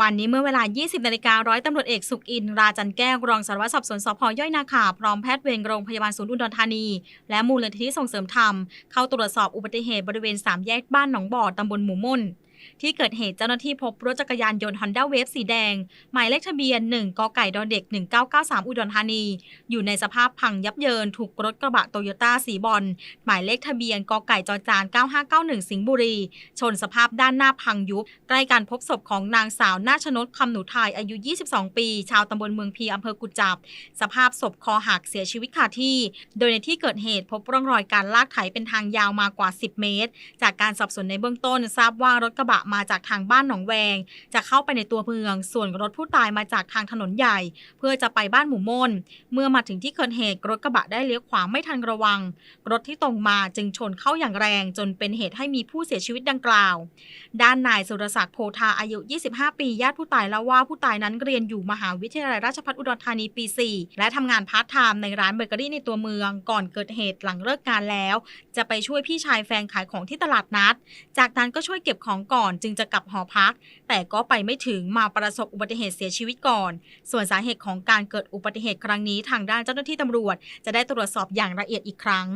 วันนี้เมื่อเวลา 20 นาฬิการ้อยตำรวจเอกสุขอิน ราจันแก้ว รองสารวัตรสอบสวนสพย่อยนาขาพร้อมแพทย์เวรโรงพยาบาลศูนย์อุดรธานี และมูลนิธิส่งเสริมธรรม เข้าตรวจสอบอุบัติเหตุบริเวณสามแยกบ้านหนองบ่อตำบลหมู่มุ่น ที่เกิดเหตุเจ้าหน้าที่พบรถจักรยานยนต์ Honda Wave สีแดง หมายเลขทะเบียน 1 กไก่ดอเด็ก 1993 อุดรธานี อยู่ในสภาพพังยับเยิน ถูกรถกระบะโตโยต้าสีบอล หมายเลขทะเบียนกไก่จอจาน 9591 สิงห์บุรี ชนสภาพด้านหน้าพังยุบ ใกล้การพบศพของนางสาวนาชนดคำหนูไทยอายุ 22 ปี ชาวตำบลเมืองพีอำเภอกุจจับ สภาพศพคอหักเสียชีวิตคาที่ โดยในที่เกิดเหตุพบร่องรอยการลากไถเป็นทางยาวมากว่า 10 เมตร จากการสอบสวนในเบื้องต้นทราบว่ารถกระบะมาจากทางบ้านหนองแวง จะเข้าไปในตัวเมือง ส่วนรถผู้ตายมาจากทางถนนใหญ่ เพื่อจะไปบ้านหมู่มนเมื่อมาถึงที่เกิดเหตุรถกระบะได้เลี้ยวขวาไม่ทันระวัง รถที่ตรงมาจึงชนเข้าอย่างแรง จนเป็นเหตุให้มีผู้เสียชีวิตดังกล่าว ด้านนายสุรศักดิ์โพธาอายุ 25 ปีญาติผู้ตายเล่าว่าผู้ตายนั้นเรียนอยู่มหาวิทยาลัยราชภัฏอุดรธานีปี 4 และทำงานพาร์ทไทม์ในร้านเบเกอรี่ในตัวเมือง ก่อนเกิดเหตุหลังเลิกงานแล้ว จะไปช่วยพี่ชายแฟนขายของที่ตลาดนัด จากนั้นก็ช่วยเก็บของก่อนก่อนจึงจะกลับหอพัก แต่ก็ไปไม่ถึงมาประสบอุบัติเหตุเสียชีวิตก่อน ส่วนสาเหตุของการเกิดอุบัติเหตุครั้งนี้ทางด้านเจ้าหน้าที่ตำรวจ จะได้ตรวจสอบอย่างละเอียดอีกครั้ง